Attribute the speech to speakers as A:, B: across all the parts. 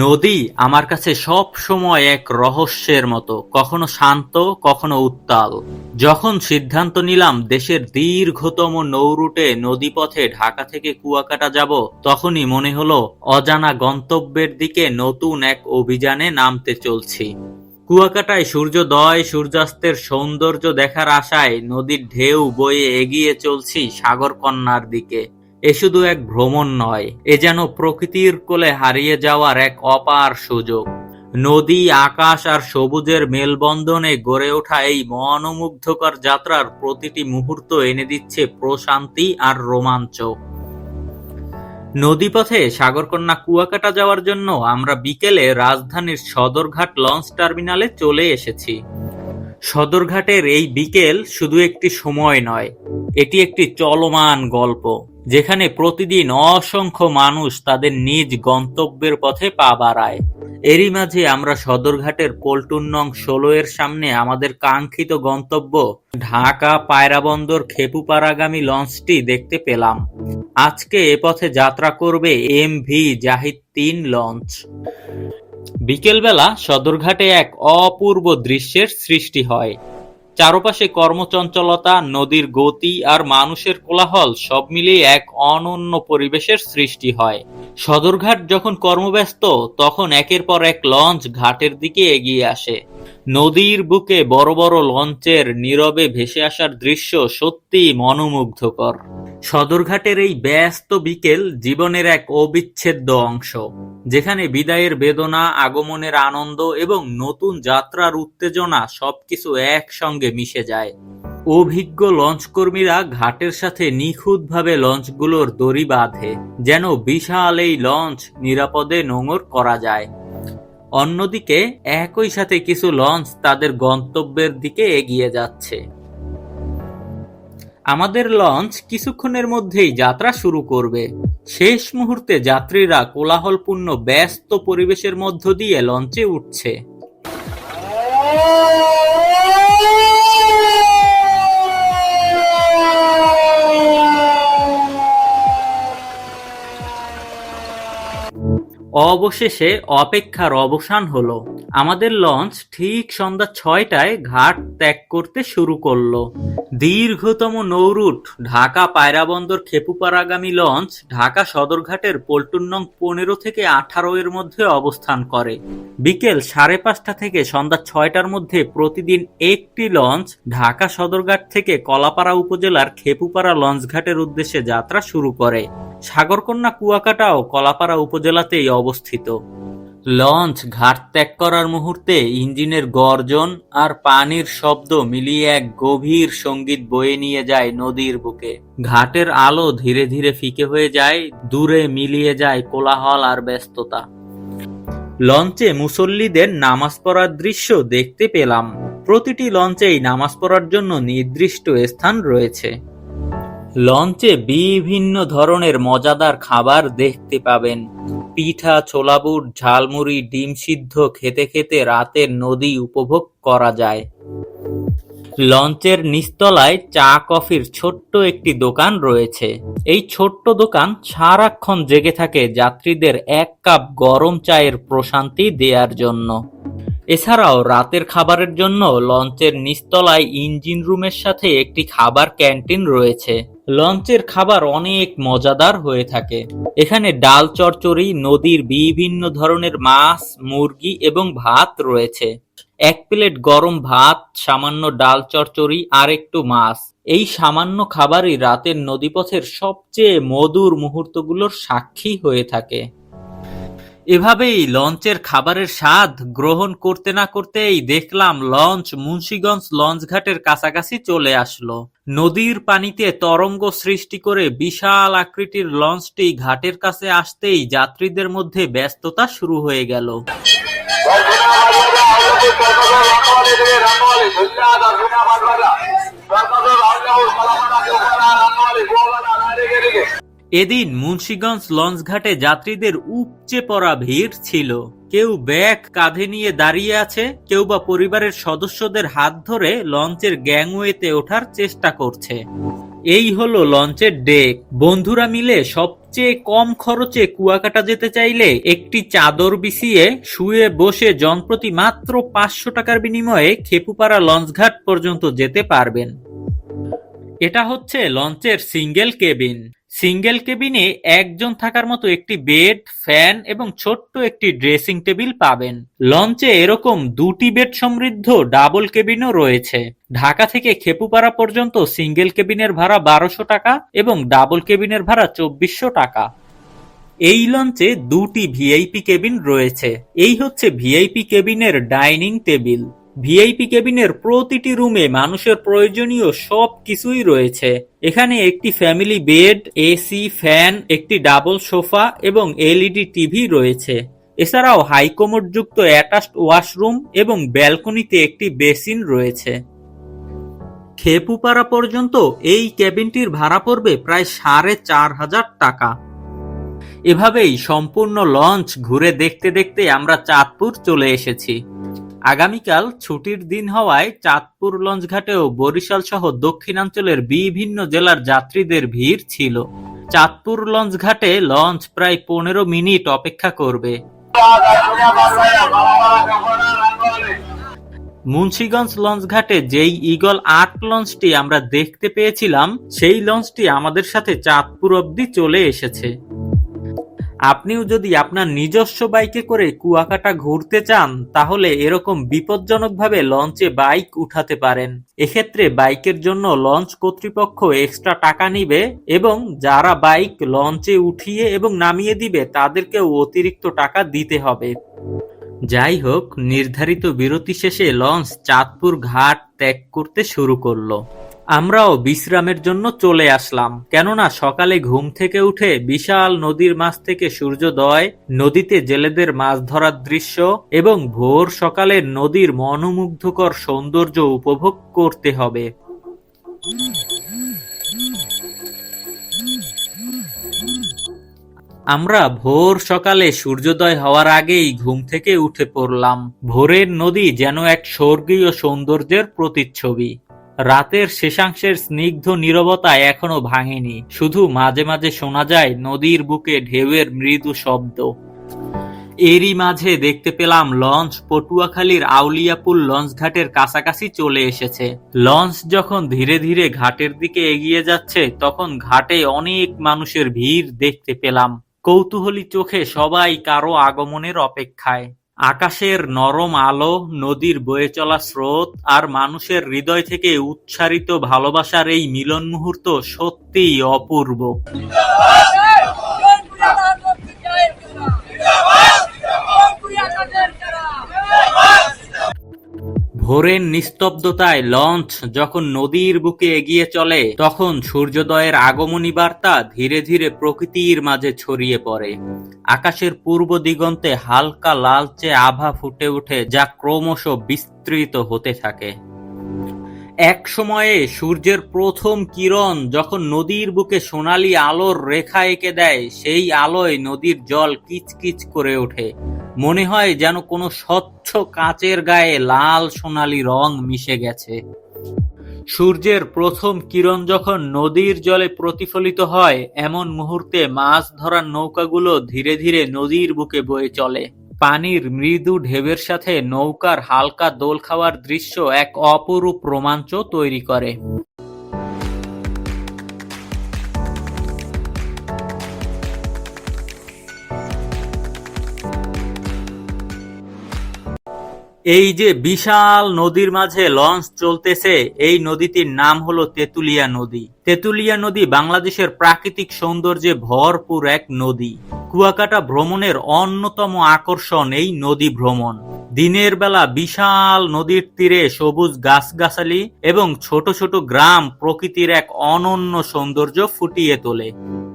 A: নদী আমার কাছে সব সময় এক রহস্যের মতো, কখনো শান্ত, কখনো উত্তাল। যখন সিদ্ধান্ত নিলাম দেশের দীর্ঘতম নৌরুটে নদীপথে ঢাকা থেকে কুয়াকাটা যাব, তখনই মনে হলো অজানা গন্তব্যের দিকে নতুন এক অভিযানে নামতে চলছি। কুয়াকাটায় সূর্যোদয়, সূর্যাস্তের সৌন্দর্য দেখার আশায় নদীর ঢেউ বয়ে এগিয়ে চলছি সাগরকন্যার দিকে। এ শুধু এক ভ্রমণ নয়, এ যেন প্রকৃতির কোলে হারিয়ে যাওয়ার এক অপার সুযোগ। নদী, আকাশ আর সবুজের মেলবন্ধনে গড়ে ওঠা এই মনোমুগ্ধকর যাত্রার প্রতিটি মুহূর্ত এনে দিচ্ছে প্রশান্তি আর রোমাঞ্চ। নদীপথে সাগরকন্যা কুয়াকাটা যাওয়ার জন্য আমরা বিকেলে রাজধানীর সদরঘাট লঞ্চ টার্মিনালে চলে এসেছি। সদরঘাটের এই বিকেল শুধু একটি সময় নয়, এটি একটি চলমান গল্প, যেখানে প্রতিদিন অসংখ্য মানুষ তাদের নিজ গন্তব্যের পথে পা বাড়ায়। এরই মাঝে আমরা সদরঘাটের পল্টন নং ষোলো এর সামনে আমাদের কাঙ্ক্ষিত গন্তব্য ঢাকা পায়রা বন্দর খেপুপাড়াগামী লঞ্চটি দেখতে পেলাম। আজকে এ পথে যাত্রা করবে এম ভি জাহিদ তিন লঞ্চ। বিকেলবেলা সদরঘাটে এক অপূর্ব দৃশ্যের সৃষ্টি হয়। চারপাশে কর্মচঞ্চলতা, নদীর গতি আর মানুষের কোলাহল সব মিলিয়ে এক অনন্য পরিবেশের সৃষ্টি হয়। সদরঘাট যখন কর্মব্যস্ত, তখন একের পর এক লঞ্চ ঘাটের দিকে এগিয়ে আসে। নদীর বুকে বড় বড় লঞ্চের নীরবে ভেসে আসার দৃশ্য সত্যিই মনোমুগ্ধকর। সদরঘাটের এই ব্যস্ত বিকেল জীবনের এক অবিচ্ছেদ্য অংশ, যেখানে বিদায়ের বেদনা, আগমনের আনন্দ এবং নতুন যাত্রার উত্তেজনা সবকিছু একসঙ্গে মিশে যায়। অভিজ্ঞ লঞ্চকর্মীরা ঘাটের সাথে নিখুঁতভাবে লঞ্চগুলোর দড়ি বাঁধে, যেন বিশাল এই লঞ্চ নিরাপদে নোঙর করা যায়। অন্যদিকে, একই সাথে কিছু লঞ্চ তাদের গন্তব্যের দিকে এগিয়ে যাচ্ছে। আমাদের লঞ্চ কিছুক্ষণের মধ্যেই যাত্রা শুরু করবে। শেষ মুহূর্তে যাত্রীরা কোলাহলপূর্ণ, ব্যস্ত পরিবেশের মধ্য দিয়ে লঞ্চে উঠছে। অবশেষে অপেক্ষার অবসান হলো। আমাদের লঞ্চ ঠিক সন্ধ্যা ছয়টায় ঘাট ত্যাগ করতে শুরু করল। দীর্ঘতম নৌরুট, ঢাকা পায়রাবন্দর খেপুপাড়াগামী লঞ্চ, ঢাকা সদরঘাটের পল্টন নং পনেরো থেকে আঠারো এর মধ্যে অবস্থান করে। বিকেল সাড়ে পাঁচটা থেকে সন্ধ্যা ছয়টার মধ্যে প্রতিদিন একটি লঞ্চ ঢাকা সদরঘাট থেকে কলাপাড়া উপজেলার খেপুপাড়া লঞ্চঘাটের উদ্দেশ্যে যাত্রা শুরু করে। সাগরকন্যা কুয়াকাটাও কলাপাড়া উপজেলাতেই অবস্থিত। লঞ্চ ঘাট ত্যাগ করার মুহূর্তে ইঞ্জিনের গর্জন আর পানির শব্দ মিলিয়ে এক গভীর সংগীত বয়ে নিয়ে যায় নদীর বুকে। ঘাটের আলো ধীরে ধীরে ফিকে হয়ে যায়, দূরে মিলিয়ে যায় কোলাহল আর ব্যস্ততা। লঞ্চে মুসল্লিদের নামাজ পড়ার দৃশ্য দেখতে পেলাম। প্রতিটি লঞ্চেই নামাজ পড়ার জন্য নির্দিষ্ট স্থান রয়েছে। লঞ্চে বিভিন্ন ধরনের মজাদার খাবার দেখতে পাবেন। পিঠা, ছোলাবুট, ঝালমুড়ি, ডিম সিদ্ধ খেতে খেতে রাতের নদী উপভোগ করা যায়। লঞ্চের নিচতলায় চা কফির ছোট্ট একটি দোকান রয়েছে। এই ছোট্ট দোকান সারাক্ষণ জেগে থাকে যাত্রীদের এক কাপ গরম চায়ের প্রশান্তি দেওয়ার জন্য। এছাড়াও রাতের খাবারের জন্য লঞ্চের নিচতলায় ইঞ্জিন রুমের সাথে একটি খাবার ক্যান্টিন রয়েছে। লঞ্চের খাবার অনেক মজাদার হয়ে থাকে। এখানে ডাল চচ্চড়ি নদীর বিভিন্ন ধরনের মাছ, মুরগি এবং ভাত রয়েছে। এক প্লেট গরম ভাত, সামান্য ডাল চচ্চড়ি আর একটু মাছ। এই সামান্য খাবারই রাতের নদীপথের সবচেয়ে মধুর মুহূর্তগুলোর সাক্ষী হয়ে থাকে। এভাবেই লঞ্চের খাবারের স্বাদ গ্রহণ করতে না করতেই দেখলাম লঞ্চ মুন্সিগঞ্জ লঞ্চঘাটের কাছাকাছি চলে আসলো। নদীর পানিতে তরঙ্গ সৃষ্টি করে বিশাল আকৃতির লঞ্চটি ঘাটের কাছে আসতেই যাত্রীদের মধ্যে ব্যস্ততা শুরু হয়ে গেল। এদিন মুন্সিগঞ্জ লঞ্চঘাটে যাত্রীদের উপচে পড়া ভিড় ছিল। কেউ ব্যাগ কাঁধে নিয়ে দাঁড়িয়ে আছে, কেউ বা পরিবারের সদস্যদের হাত ধরে লঞ্চের গ্যাংওয়েতে ওঠার চেষ্টা করছে। এই হলো লঞ্চের ডেক। বন্ধুরা মিলে সবচেয়ে কম খরচে কুয়াকাটা যেতে চাইলে একটি চাদর বিছিয়ে শুয়ে বসে জনপ্রতি মাত্র পাঁচশো টাকার বিনিময়ে খেপুপাড়া লঞ্চঘাট পর্যন্ত যেতে পারবেন। এটা হচ্ছে লঞ্চের সিঙ্গেল কেবিন। সিঙ্গেল কেবিনে একজন থাকার মতো একটি বেড, ফ্যান এবং ছোট্ট একটি ড্রেসিং টেবিল পাবেন। লঞ্চে এরকম দুটি বেড সমৃদ্ধ ডাবল কেবিনও রয়েছে। ঢাকা থেকে খেপুপাড়া পর্যন্ত সিঙ্গেল কেবিনের ভাড়া বারোশো টাকা এবং ডাবল কেবিনের ভাড়া চব্বিশশো টাকা। এই লঞ্চে দুটি ভিআইপি কেবিন রয়েছে। এই হচ্ছে ভিআইপি কেবিনের ডাইনিং টেবিল। ভিআইপি কেবিনের প্রতিটি রুমে মানুষের প্রয়োজনীয় সব কিছুই রয়েছে। এখানে একটি ফ্যামিলি বেড এসি ফ্যান একটি ডাবল সোফা এবং এলইডি টিভি রয়েছে। এছাড়াও হাইকমোড যুক্ত অ্যাটাচড ওয়াশরুম এবং ব্যালকনিতে একটি বেসিন রয়েছে। খেপুপাড়া পর্যন্ত এই কেবিনটির ভাড়া পড়বে প্রায় সাড়ে চার হাজার টাকা। এভাবেই সম্পূর্ণ লঞ্চ ঘুরে দেখতে দেখতে আমরা চাঁদপুর চলে এসেছি। আগামীকাল ছুটির দিন হওয়ায় চাঁদপুর লঞ্চঘাটেও বরিশাল সহ দক্ষিণাঞ্চলের বিভিন্ন জেলার যাত্রীদের ভিড় ছিল। চাঁদপুর লঞ্চঘাটে লঞ্চ প্রায় পনেরো মিনিট অপেক্ষা করবে। মুন্সিগঞ্জ লঞ্চঘাটে যেই ইগল আট লঞ্চটি আমরা দেখতে পেয়েছিলাম, সেই লঞ্চটি আমাদের সাথে চাঁদপুর অবধি চলে এসেছে। আপনিও যদি আপনার নিজস্ব বাইকে করে কুয়াকাটা ঘুরতে চান, তাহলে এরকম বিপজ্জনকভাবে লঞ্চে বাইক উঠাতে পারেন। এক্ষেত্রে বাইকের জন্য লঞ্চ কর্তৃপক্ষ এক্সট্রা টাকা নিবে এবং যারা বাইক লঞ্চে উঠিয়ে এবং নামিয়ে দিবে, তাদেরকেও অতিরিক্ত টাকা দিতে হবে। যাই হোক, নির্ধারিত বিরতি শেষে লঞ্চ চাঁদপুর ঘাট ত্যাগ করতে শুরু করল। আমরাও বিশ্রামের জন্য চলে আসলাম। কেননা সকালে ঘুম থেকে উঠে বিশাল নদীর মাছ থেকে সূর্যোদয়, নদীতে জেলেদের মাছ ধরার দৃশ্য এবং ভোর সকালে নদীর মনোমুগ্ধকর সৌন্দর্য উপভোগ করতে হবে। আমরা ভোর সকালে সূর্যোদয় হওয়ার আগেই ঘুম থেকে উঠে পড়লাম। ভোরের নদী যেন এক স্বর্গীয় সৌন্দর্যের প্রতিচ্ছবি। রাতের শেষাংশের স্নিগ্ধ নীরবতা এখনও ভাঙেনি। শুধু মাঝে মাঝে শোনা যায় নদীর বুকে ঢেউয়ের মৃদু শব্দ। এরই মাঝে দেখতে পেলাম লঞ্চ পটুয়াখালীর আউলিয়াপুর লঞ্চ ঘাটের কাছাকাছি চলে এসেছে। লঞ্চ যখন ধীরে ধীরে ঘাটের দিকে এগিয়ে যাচ্ছে, তখন ঘাটে অনেক মানুষের ভিড় দেখতে পেলাম। কৌতূহলী চোখে সবাই কারও আগমনের অপেক্ষায়। আকাশের নরম আলো, নদীর বয়ে চলা স্রোত আর মানুষের হৃদয় থেকে উচ্চারিত ভালোবাসার এই মিলন মুহূর্ত সত্যিই অপূর্ব। ভোরের নিস্তব্ধতায় লঞ্চ যখন নদীর বুকে এগিয়ে চলে, তখন সূর্যোদয়ের আগমনী বার্তা ধীরে ধীরে প্রকৃতির মাঝে ছড়িয়ে পড়ে। আকাশের পূর্ব দিগন্তে হালকা লালচে আভা ফুটে ওঠে যা ক্রমশ বিস্তৃত হতে থাকে। এক সময়ে সূর্যের প্রথম কিরণ যখন নদীর বুকে সোনালি আলোর রেখা এঁকে দেয়, সেই আলোয় নদীর জল কিচকিচ করে ওঠে। মনে হয় যেন কোনো স্বচ্ছ কাচের গায়ে লাল সোনালি রং মিশে গেছে। সূর্যের প্রথম কিরণ যখন নদীর জলে প্রতিফলিত হয়, এমন মুহূর্তে মাছ ধরার নৌকাগুলো ধীরে ধীরে নদীর বুকে বয়ে চলে। পানির মৃদু ঢেউয়ের সাথে নৌকার হালকা দোল খাওয়ার দৃশ্য এক অপরূপ রোমাঞ্চ তৈরি করে। এই যে বিশাল নদীর মাঝে লঞ্চ চলতেছে এই নদীটির নাম হলো তেঁতুলিয়া নদী। তেতুলিয়া নদী বাংলাদেশের প্রাকৃতিক সৌন্দর্যে ভরপুর এক নদী। কুয়াকাটা ভ্রমণের অন্যতম আকর্ষণ এই নদী ভ্রমণ। দিনের বেলা বিশাল নদীর তীরে সবুজ গাছগাছালি এবং ছোট ছোট গ্রাম প্রকৃতির এক অনন্য সৌন্দর্য ফুটিয়ে তোলে।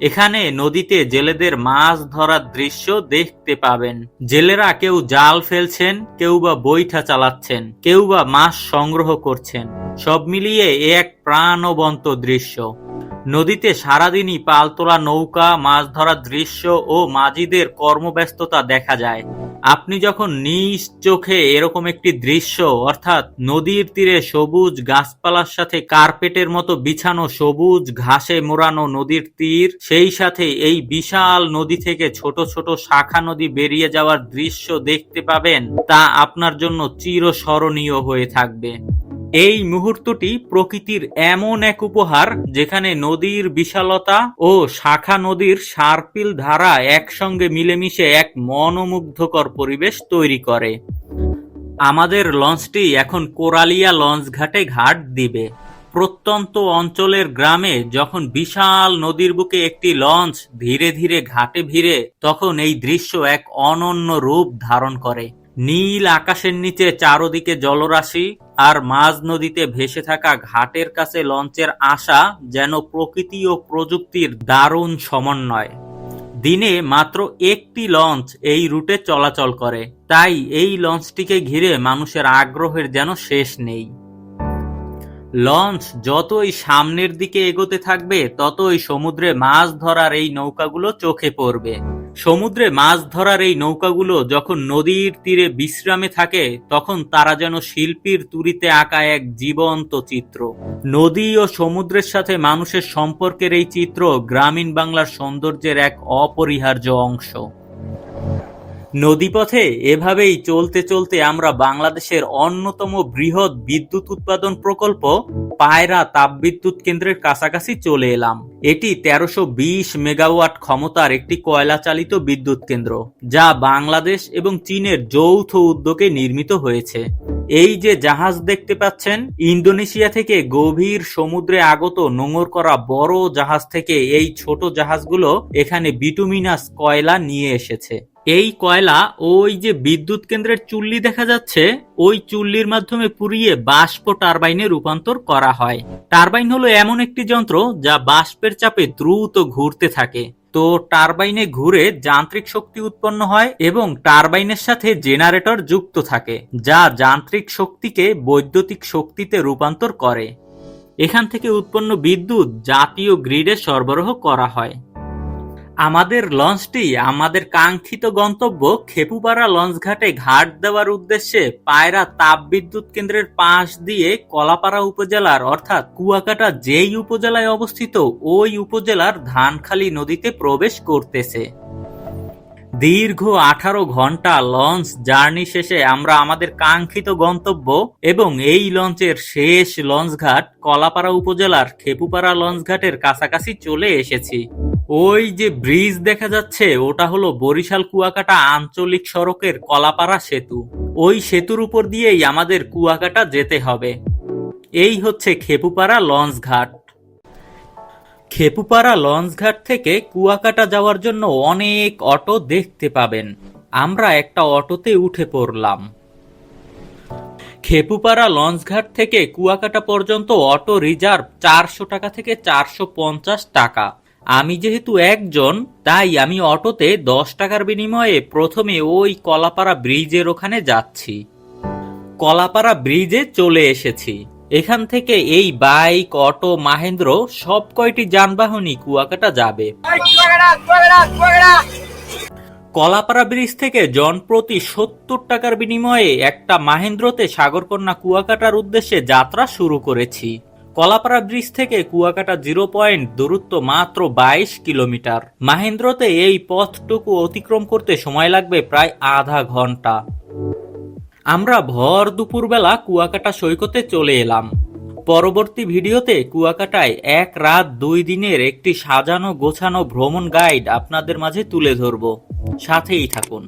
A: এখানে নদীতে জেলেদের মাছ ধরার দৃশ্য দেখতে পাবেন। জেলেরা কেউ জাল ফেলছেন, কেউ বা বৈঠা চালাচ্ছেন, কেউ বা মাছ সংগ্রহ করছেন। সব মিলিয়ে এক প্রাণবন্ত দৃশ্য। নদীতে সারাদিনই পালতোলা নৌকা, মাছ ধরার দৃশ্য ও মাঝিদের কর্মব্যস্ততা দেখা যায়। আপনি যখন নিজ চোখে এরকম একটি দৃশ্য, অর্থাৎ নদীর তীরে সবুজ গাছপালার সাথে কার্পেটের মতো বিছানো সবুজ ঘাসে মোড়ানো নদীর তীর, সেই সাথে এই বিশাল নদী থেকে ছোট ছোট শাখা নদী বেরিয়ে যাওয়ার দৃশ্য দেখতে পাবেন, তা আপনার জন্য চিরস্মরণীয় হয়ে থাকবে। এই মুহূর্তটি প্রকৃতির এমন এক উপহার যেখানে নদীর বিশালতা ও শাখা নদীর সার্পিল ধারা একসঙ্গে মিলেমিশে এক মনোমুগ্ধকর পরিবেশ তৈরি করে। আমাদের লঞ্চটি এখন কোরালিয়া লঞ্চ ঘাটে ঘাট দিবে। প্রত্যন্ত অঞ্চলের গ্রামে যখন বিশাল নদীর বুকে একটি লঞ্চ ধীরে ধীরে ঘাটে ভিড়ে, তখন এই দৃশ্য এক অনন্য রূপ ধারণ করে। নীল আকাশের নিচে চারদিকে জলরাশি আর মাঝ নদীতে ভেসে থাকা ঘাটের কাছে লঞ্চের আশা যেন প্রকৃতি ও প্রযুক্তির দারুণ সমন্বয়। দিনে মাত্র একটি লঞ্চ এই রুটে চলাচল করে। তাই এই লঞ্চটিকে ঘিরে মানুষের আগ্রহের যেন শেষ নেই। লঞ্চ যতই সামনের দিকে এগোতে থাকবে, ততই সমুদ্রে মাছ ধরার এই নৌকাগুলো চোখে পড়বে। সমুদ্রে মাছ ধরার এই নৌকাগুলো যখন নদীর তীরে বিশ্রামে থাকে, তখন তারা যেন শিল্পীর তুরিতে আঁকা এক জীবন্ত চিত্র। নদী ও সমুদ্রের সাথে মানুষের সম্পর্কের এই চিত্র গ্রামীণ বাংলার সৌন্দর্যের এক অপরিহার্য অংশ। নদীপথে এভাবেই চলতে চলতে আমরা বাংলাদেশের অন্যতম বৃহৎ বিদ্যুৎ উৎপাদন প্রকল্প পায়রা তাপবিদ্যুৎ কেন্দ্রের কাছাকাছি চলে এলাম। এটি তেরোশো বিশ মেগাওয়াট ক্ষমতার একটি কয়লা চালিত বিদ্যুৎ কেন্দ্র, যা বাংলাদেশ এবং চীনের যৌথ উদ্যোগে নির্মিত হয়েছে। এই যে জাহাজ দেখতে পাচ্ছেন, ইন্দোনেশিয়া থেকে গভীর সমুদ্রে আগত নোঙর করা বড় জাহাজ থেকে এই ছোট জাহাজগুলো এখানে বিটুমিনাস কয়লা নিয়ে এসেছে। এই কয়লা ওই যে বিদ্যুৎ কেন্দ্রের চুল্লি দেখা যাচ্ছে, ওই চুল্লির মাধ্যমে পুড়িয়ে বাষ্প টারবাইনে রূপান্তর করা হয়। টারবাইন হলো এমন একটি যন্ত্র যা বাষ্পের চাপে দ্রুত ঘুরতে থাকে। তো টারবাইনে ঘুরে যান্ত্রিক শক্তি উৎপন্ন হয় এবং টারবাইনের সাথে জেনারেটর যুক্ত থাকে, যা যান্ত্রিক শক্তিকে বৈদ্যুতিক শক্তিতে রূপান্তর করে। এখান থেকে উৎপন্ন বিদ্যুৎ জাতীয় গ্রিডে সরবরাহ করা হয়। আমাদের লঞ্চটি আমাদের কাঙ্ক্ষিত গন্তব্য খেপুপাড়া লঞ্চঘাটে ঘাট দেওয়ার উদ্দেশ্যে পায়রা তাপবিদ্যুৎ কেন্দ্রের পাশ দিয়ে কলাপাড়া উপজেলার, অর্থাৎ কুয়াকাটা যেই উপজেলায় অবস্থিত, ওই উপজেলার ধানখালী নদীতে প্রবেশ করতেছে। দীর্ঘ আঠারো ঘণ্টা লঞ্চ জার্নি শেষে আমরা আমাদের কাঙ্ক্ষিত গন্তব্য এবং এই লঞ্চের শেষ লঞ্চঘাট কলাপাড়া উপজেলার, খেপুপাড়া লঞ্চঘাটের কাছাকাছি চলে এসেছি। ওই যে ব্রিজ দেখা যাচ্ছে, ওটা হলো বরিশাল কুয়াকাটা আঞ্চলিক সড়কের কলাপাড়া সেতু। ওই সেতুর উপর দিয়েই আমাদের কুয়াকাটা যেতে হবে। এই হচ্ছে খেপুপাড়া লঞ্চ ঘাট। খেপুপাড়া লঞ্চঘাট থেকে কুয়াকাটা যাওয়ার জন্য অনেক অটো দেখতে পাবেন। আমরা একটা অটোতে উঠে পড়লাম। খেপুপাড়া লঞ্চঘাট থেকে কুয়াকাটা পর্যন্ত অটো রিজার্ভ চারশো টাকা থেকে চারশো পঞ্চাশ টাকা। আমি যেহেতু একজন, তাই আমি অটোতে দশ টাকার বিনিময়ে প্রথমে ওই কলাপাড়া ব্রিজের ওখানে যাচ্ছি। কলাপাড়া ব্রিজে চলে এসেছি। এখান থেকে এই বাইক, অটো, মাহেন্দ্র সব কয়টি যানবাহনই কুয়াকাটা যাবে। কলাপাড়া ব্রিজ থেকে জনপ্রতি সত্তর টাকার বিনিময়ে একটা মাহেন্দ্রতে সাগরকন্যা কুয়াকাটার উদ্দেশ্যে যাত্রা শুরু করেছি। কলাপাড়া ব্রিজ থেকে কুয়াকাটা জিরো পয়েন্ট দূরত্ব মাত্র বাইশ কিলোমিটার। মাহেন্দ্রতে এই পথটুকু অতিক্রম করতে সময় লাগবে প্রায় আধা ঘণ্টা। আমরা ভর দুপুরবেলা কুয়াকাটা সৈকতে চলে এলাম। পরবর্তী ভিডিওতে কুয়াকাটায় এক রাত দুই দিনের একটি সাজানো গোছানো ভ্রমণ গাইড আপনাদের মাঝে তুলে ধরব। সাথেই থাকুন।